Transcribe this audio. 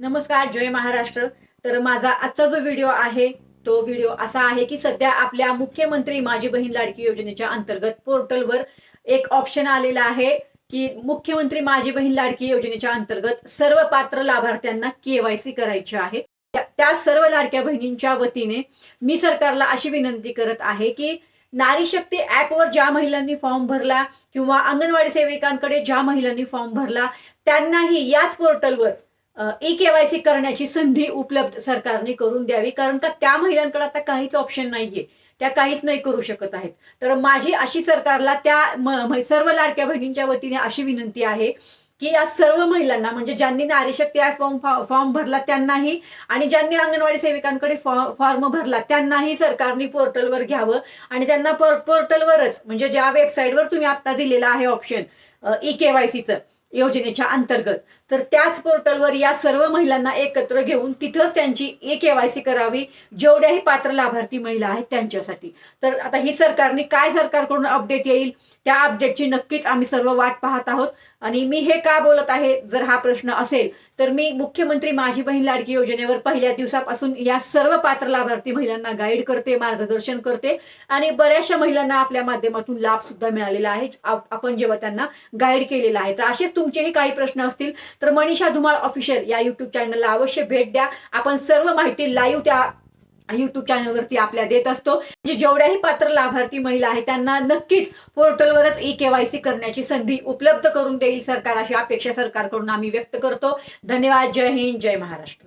नमस्कार जय महाराष्ट्र. तर माझा आजचा जो व्हिडिओ आहे तो व्हिडिओ असा आहे की सध्या आपल्या मुख्यमंत्री माझी बहीण लाडकी योजनेच्या अंतर्गत पोर्टलवर एक ऑप्शन आलेला आहे की मुख्यमंत्री माझी बहीण लाडकी योजनेच्या अंतर्गत सर्व पात्र लाभार्थ्यांना केवायसी करायची आहे. त्या- सर्व लाडक्या बहिणींच्या वतीने मी सरकारला अशी विनंती करत आहे की नारी शक्ती ऍपवर ज्या महिलांनी फॉर्म भरला किंवा अंगणवाडी सेविकांकडे ज्या महिलांनी फॉर्म भरला त्यांनाही याच पोर्टलवर ई केवायसी करण्याची संधी उपलब्ध सरकारने करून द्यावी कारण का त्या महिलांकडे आता काहीच ऑप्शन नाहीये. त्या काहीच नाही करू शकत आहेत. तर माझी अशी सरकारला त्या सर्व लाडक्या बहिणींच्या वतीने अशी विनंती आहे की या सर्व महिलांना म्हणजे ज्यांनी नारीशक्ती शक्ती फॉर्म फॉर्म भरला त्यांनाही आणि ज्यांनी अंगणवाडी सेविकांकडे फॉर्म भरला त्यांनाही सरकारने पोर्टलवर घ्यावं. आणि त्यांना पोर्टलवरच म्हणजे ज्या वेबसाईटवर तुम्ही आता दिलेला आहे ऑप्शन ई केवायसीचं योजनेच्या अंतर्गत. तर त्याच पोर्टलवर या सर्व महिलांना एकत्र घेऊन तिथंच त्यांची ई केवायसी करावी जेवढ्याही पात्र लाभार्थी महिला आहेत त्यांच्यासाठी. तर आता ही सरकारने काय सरकारकडून अपडेट येईल त्या अपडेटची नक्कीच आम्ही सर्व वाट पाहत आहोत. आणि मी हे का बोलत आहे जर हा प्रश्न असेल तर मी मुख्यमंत्री माझी बहीण लाडकी योजनेवर पहिल्या दिवसापासून या सर्व पात्र लाभार्थी महिलांना गाईड करते मार्गदर्शन करते. आणि बऱ्याचशा महिलांना आपल्या माध्यमातून लाभ सुद्धा मिळालेला आहे आपण जेव्हा त्यांना गाईड केलेला आहे. तर असेच तुमचेही काही प्रश्न असतील तर मनीषा धुमाळ ऑफिशियल या युट्यूब चॅनलला अवश्य भेट द्या. आपण सर्व माहिती लाईव्ह त्या युट्यूब चॅनलवरती आपल्या देत असतो. म्हणजे जेवढ्याही पात्र लाभार्थी महिला आहेत त्यांना नक्कीच पोर्टलवरच ई केवायसी करण्याची संधी उपलब्ध करून देईल सरकार. अशी अपेक्षा सरकारकडून आम्ही व्यक्त करतो. धन्यवाद. जय हिंद. जय महाराष्ट्र.